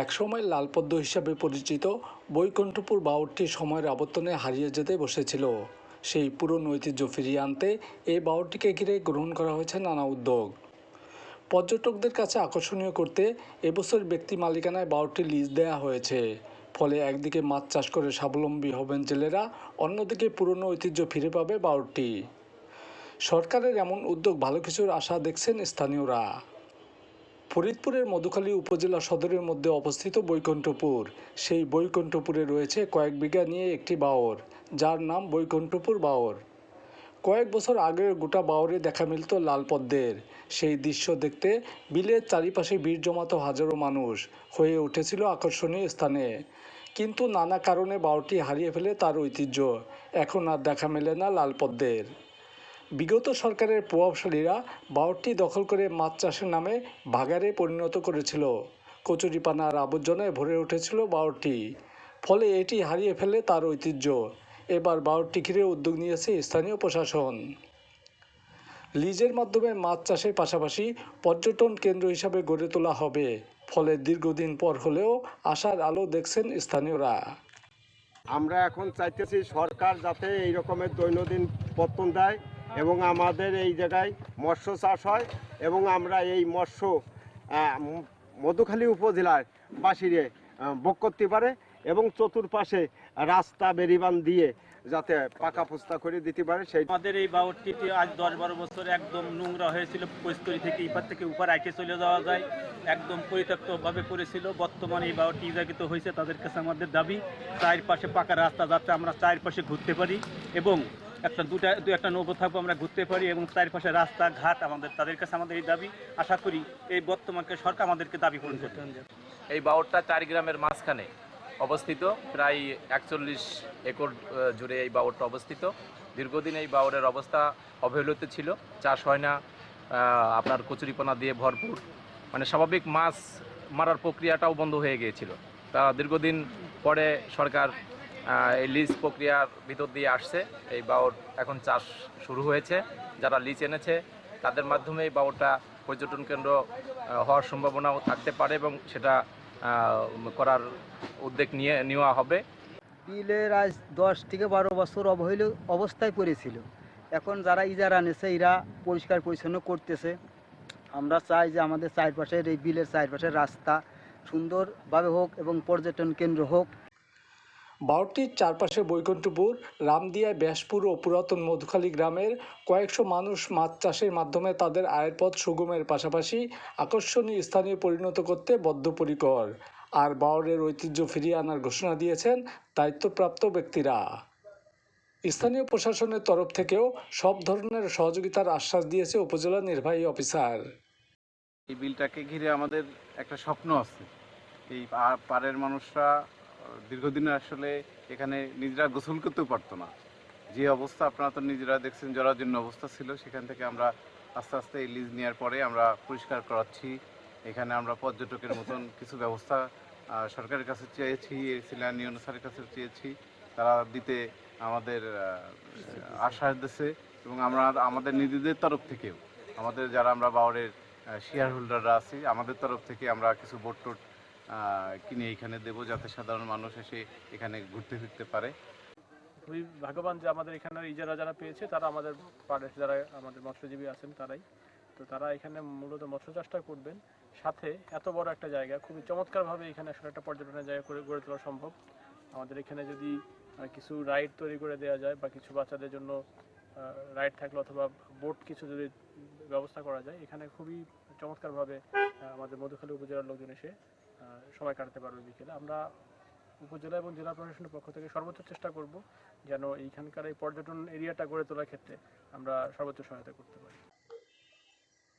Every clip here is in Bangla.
একসময় লালপদ্ম হিসাবে পরিচিত বৈকুণ্ঠপুর বাউরটি সময়ের আবর্তনে হারিয়ে যেতে বসেছিল। সেই পুরনো ঐতিহ্য ফিরিয়ে আনতে এই বাউরটিকে ঘিরে গ্রহণ করা হয়েছে নানা উদ্যোগ। পর্যটকদের কাছে আকর্ষণীয় করতে এবছর ব্যক্তি মালিকানায় বাউরটি লিজ দেওয়া হয়েছে। ফলে একদিকে মাছ চাষ করে স্বাবলম্বী হবেন জেলেরা, অন্যদিকে পুরনো ঐতিহ্য ফিরে পাবে বাউরটি সরকারের এমন উদ্যোগ ভালো কিছুর আশা দেখছেন স্থানীয়রা। ফরিদপুরের মধুখালী উপজেলা সদরের মধ্যে অবস্থিত বৈকুণ্ঠপুর। সেই বৈকুণ্ঠপুরে রয়েছে কয়েক বিঘা নিয়ে একটি বাওর, যার নাম বৈকুণ্ঠপুর বাওর। কয়েক বছর আগে গোটা বাওরে দেখা মিলত লাল পদ্মের। সেই দৃশ্য দেখতে বিলের চারিপাশে ভিড় জমাতো হাজারো মানুষ হয়ে উঠেছিল আকর্ষণীয় স্থানে। কিন্তু নানা কারণে বাওরটি হারিয়ে ফেলে তার ঐতিহ্য। এখন আর দেখা মেলে না লাল পদ্মের। বিগত সরকারের প্রভাবশালীরা বাওরটি দখল করে মাছ চাষের নামে ভাগারে পরিণত করেছিল। কচুরিপানার আবর্জনায় ভরে উঠেছিল বাওরটি ফলে এটি হারিয়ে ফেলে তার ঐতিহ্য। এবার বাওরটি ঘিরে উদ্যোগ নিয়েছে স্থানীয় প্রশাসন। লিজের মাধ্যমে মাছ চাষের পাশাপাশি পর্যটন কেন্দ্র হিসাবে গড়ে তোলা হবে। ফলে দীর্ঘদিন পর হলেও আশার আলো দেখছেন স্থানীয়রা। আমরা এখন চাইতেছি সরকার যাতে এই রকমের দৈনন্দিন পত্তন দেয়। এবং আমাদের এই জায়গায় মৎস্য চাষ হয় এবং আমরা এই মৎস্য মধুখালী উপজেলার বাসিরে ভোগ করতে পারে এবং চতুর্পাশে রাস্তা বেরিবান দিয়ে যাতে পাকা পোস্তা করে দিতে পারে সেই আমাদের এই বাউরটিতে আজ দশ বারো বছর একদম নোংরা হয়েছিল পরিস্থিতি থেকে ইপার থেকে উপার আইকে চলে যাওয়া যায়। একদম পরিত্যক্তভাবে পড়েছিল। বর্তমানে এই বাউরটি ইজাগিত হয়েছে তাদের কাছে আমাদের দাবি, চারপাশে পাকা রাস্তা যাতে আমরা চারপাশে ঘুরতে পারি এবং একটা দুটা, দু একটা নৌকো থাকব, আমরা ঘুরতে পারি এবং চারপাশে রাস্তা, ঘাট আমাদের, তাদের কাছে আমাদের এই দাবি। আশা করি এই বর্তমানকে সরকার আমাদেরকে দাবি পূরণ করতে এই বাউরটা চার গ্রামের মাঝখানে অবস্থিত, প্রায় একচল্লিশ একর জুড়ে এই বাউরটা অবস্থিত। দীর্ঘদিন এই বাউরের অবস্থা অবহেলিত ছিল। চাষ হয় না আপনার কচুরিপনা দিয়ে ভরপুর। মানে স্বাভাবিক মাছ মারার প্রক্রিয়াটাও বন্ধ হয়ে গিয়েছিল। তা দীর্ঘদিন পরে সরকার এই লিজ প্রক্রিয়ার ভিতর দিয়ে আসছে। এই বাওর এখন চাষ শুরু হয়েছে। যারা লিজ এনেছে, তাদের মাধ্যমে এই বাওরটা পর্যটন কেন্দ্র হওয়ার সম্ভাবনাও থাকতে পারে এবং সেটা করার উদ্যোগ নিয়ে, নেওয়া হবে। বিলের আজ দশ থেকে বারো বছর অবহেল অবস্থায় পড়েছিল। এখন যারা ইজারা নিছে, এরা পরিষ্কার পরিচ্ছন্ন করতেছে। আমরা চাই যে আমাদের চারপাশের এই বিলের চারপাশের রাস্তা সুন্দরভাবে হোক এবং পর্যটন কেন্দ্র হোক। বাউরটির চারপাশে বৈকুণ্ঠপুর রামদিয়া ব্যাসপুর ও পুরাতন মধুখালী গ্রামের কয়েকশো মানুষ মাছ চাষের মাধ্যমে তাদের আয়ের পথ সুগমের পাশাপাশি আকর্ষণীয় স্থানীয় পরিণত করতে বদ্ধপরিকর। আর বাউরের ঐতিহ্য ফিরিয়ে আনার ঘোষণা দিয়েছেন দায়িত্বপ্রাপ্ত ব্যক্তিরা। স্থানীয় প্রশাসনের তরফ থেকেও সব ধরনের সহযোগিতার আশ্বাস দিয়েছে উপজেলা নির্বাহী অফিসার। এই বিলটাকে ঘিরে আমাদের একটা স্বপ্ন আছে। এই পাড়ের মানুষরা দীর্ঘদিন আসলে এখানে নিজেরা গোসল করতেও পারতো না। যে অবস্থা আপনারা তো নিজেরা দেখছেন, জরাজীর্ণ অবস্থা ছিল। সেখান থেকে আমরা আস্তে আস্তে এই লিজ নেওয়ার পরে আমরা পরিষ্কার করাচ্ছি। এখানে আমরা পর্যটকের মতন কিছু ব্যবস্থা সরকারের কাছে চেয়েছি সিলানিয়ন স্যারের কাছে চেয়েছি। তারা দিতে আমাদের আশ্বাস দিচ্ছে এবং আমরা আমাদের নিজেদের তরফ থেকেও, আমাদের যারা আমরা বাওয়ারের শেয়ার হোল্ডাররা আছি, আমাদের তরফ থেকে আমরা কিছু বোট টোট কিনে এখানে দেবো যাতে সাধারণ মানুষ এসে এখানে ঘুরতে ফিরতে পারে। খুবই ভাগ্যবান যে আমাদের এখানে ইজারা যারা পেয়েছে, তারা আমাদের পাড়ে যারা আমাদের মৎস্যজীবী আছেন তারাই। তো তারা এখানে মূলত মৎস্য চাষটা করবেন। সাথে এত বড় একটা জায়গা, খুবই চমৎকারভাবে এখানে আসলে একটা পর্যটনের জায়গা করে, গড়ে তোলা সম্ভব। আমাদের এখানে যদি কিছু রাইড তৈরি করে দেওয়া যায় বা কিছু বাচ্চাদের জন্য রাইড থাকলে অথবা বোট কিছু যদি ব্যবস্থা করা যায়, এখানে খুবই চমৎকারভাবে আমাদের মধুখালী উপজেলার লোকজন এসে সময় কাটাতে পারবে বিকেলে। আমরা উপজেলা এবং জেলা প্রশাসনের পক্ষ থেকে সর্বোচ্চ চেষ্টা করব যেন এইখানকার এই পর্যটন এরিয়াটা গড়ে তোলার ক্ষেত্রে আমরা সর্বোচ্চ সহায়তা করতে পারি।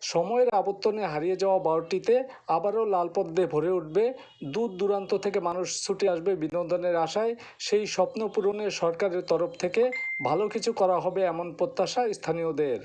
সময়ের আবর্তনে হারিয়ে যাওয়া বারোটিতে আবারও লালপদ্মে ভরে উঠবে। দূর দূরান্ত থেকে মানুষ ছুটে আসবে বিনোদনের আশায়। সেই স্বপ্ন পূরণে সরকারের তরফ থেকে ভালো কিছু করা হবে এমন প্রত্যাশা স্থানীয়দের।